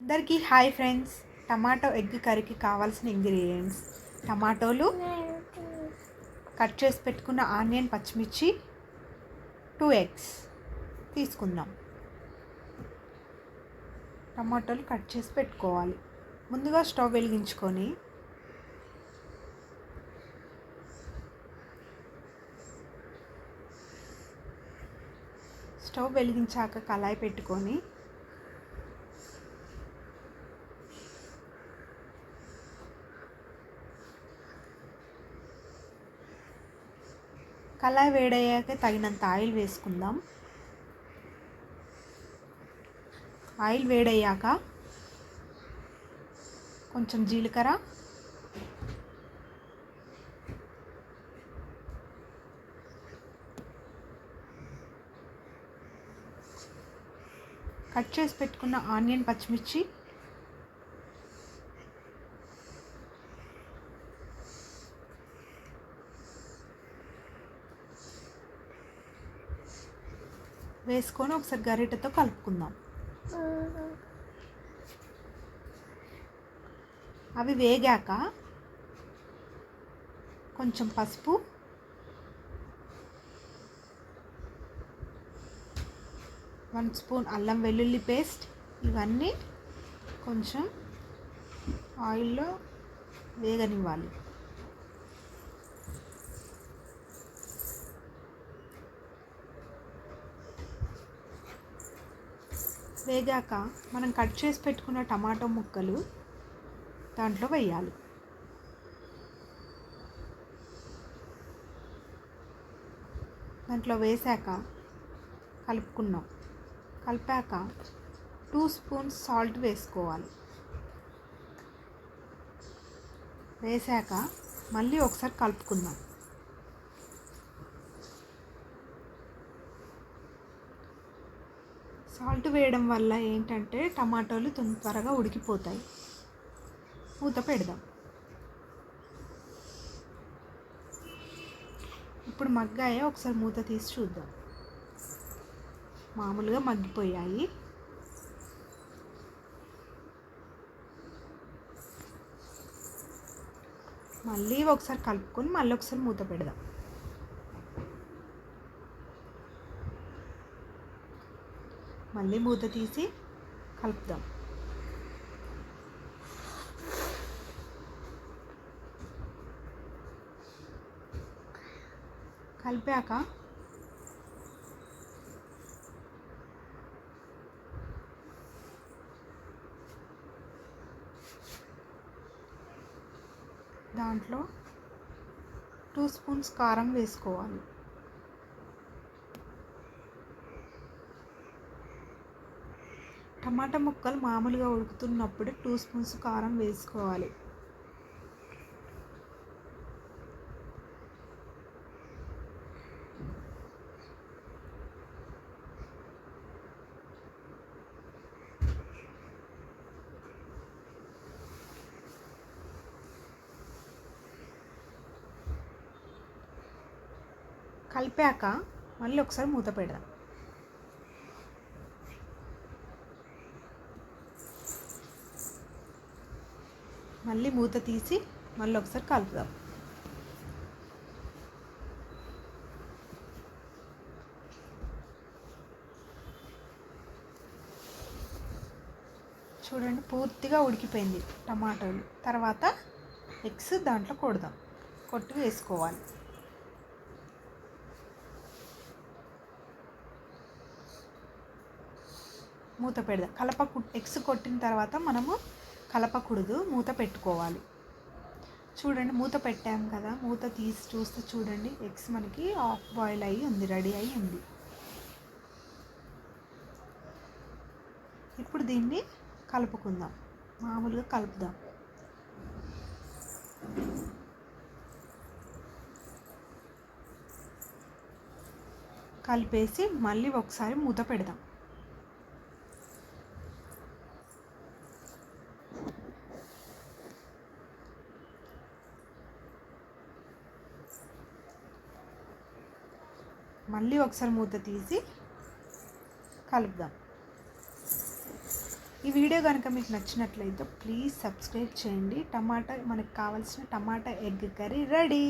అందరికీ hi friends. Tomato egg కర్రీకి కావాల్సిన ఇంగ్రీడియంట్స్. టమాటోలు కట్ చేసి పెట్టుకున్న ఆనియన్ పచ్చిమిర్చి టూ ఎగ్స్ తీసుకుందాం. టమాటోలు కట్ చేసి పెట్టుకోవాలి. ముందుగా స్టవ్ వెలిగించుకొని స్టవ్ వెలిగించాక కళాయి పెట్టుకొని కళాయి వేడయ్యాక తగినంత ఆయిల్ వేసుకుందాం. ఆయిల్ వేడయ్యాక కొంచెం జీలకర్ర. కట్ చేసి పెట్టుకున్న ఆనియన్ పచ్చిమిర్చి వేసుకొని ఒకసారి గరిటెతో కలుపుకుందాం. అవి వేగాక కొంచెం పసుపు వన్ స్పూన్ అల్లం వెల్లుల్లి పేస్ట్ ఇవన్నీ కొంచెం ఆయిల్లో వేగనివ్వాలి. వేగాక మనం కట్ చేసి పెట్టుకున్న టమాటో ముక్కలు దాంట్లో వేయాలి. దాంట్లో వేసాక కలుపుకున్నాం. కలిపాక టూ స్పూన్స్ సాల్ట్ వేసుకోవాలి. వేసాక మళ్ళీ ఒకసారి కలుపుకుందాం. సాల్ట్ వేయడం వల్ల ఏంటంటే టమాటోలు త్వరగా ఉడికిపోతాయి. మూత పెడదాం. ఇప్పుడు మగ్గాయో? ఒకసారి మూత తీసి చూద్దాం. మామూలుగా మగ్గిపోయాయి. మళ్ళీ ఒకసారి కలుపుకొని మళ్ళీ ఒకసారి మూత పెడదాం. మళ్ళీ మూత తీసి కలుపుదాం. కలిపాక దాంట్లో టూ స్పూన్స్ కారం వేసుకోవాలి. టమాటా ముక్కలు మామూలుగా ఉడుకుతున్నప్పుడు టూ స్పూన్స్ కారం వేసుకోవాలి. కలిపాక మళ్ళీ ఒకసారి మూత పెడదాం. మళ్ళీ మూత తీసి మళ్ళీ ఒకసారి కలుపుదాం. చూడండి పూర్తిగా ఉడికిపోయింది టమాటోలు. తర్వాత ఎగ్స్ దాంట్లో కొడదాం. కొట్టి వేసుకోవాలి. మూత పెడదాం. కలప ఎగ్స్ కొట్టిన తర్వాత మనము కలపకూడదు మూత పెట్టుకోవాలి. చూడండి మూత పెట్టాం కదా మూత తీసి చూస్తే చూడండి ఎగ్స్ మనకి ఆఫ్ బాయిల్ అయ్యి ఉంది రెడీ అయ్యి ఉంది. ఇప్పుడు దీన్ని కలుపుకుందాం. మామూలుగా కలుపుదాం. కలిపేసి మళ్ళీ ఒకసారి మూత పెడదాం. మళ్ళీ ఒకసారి మూత తీసి కలుపుదాం. ఈ వీడియో కనుక మీకు నచ్చినట్లయితే ప్లీజ్ సబ్స్క్రైబ్ చేయండి. టమాటా మనకు కావాల్సిన టమాటా ఎగ్ కర్రీ రెడీ.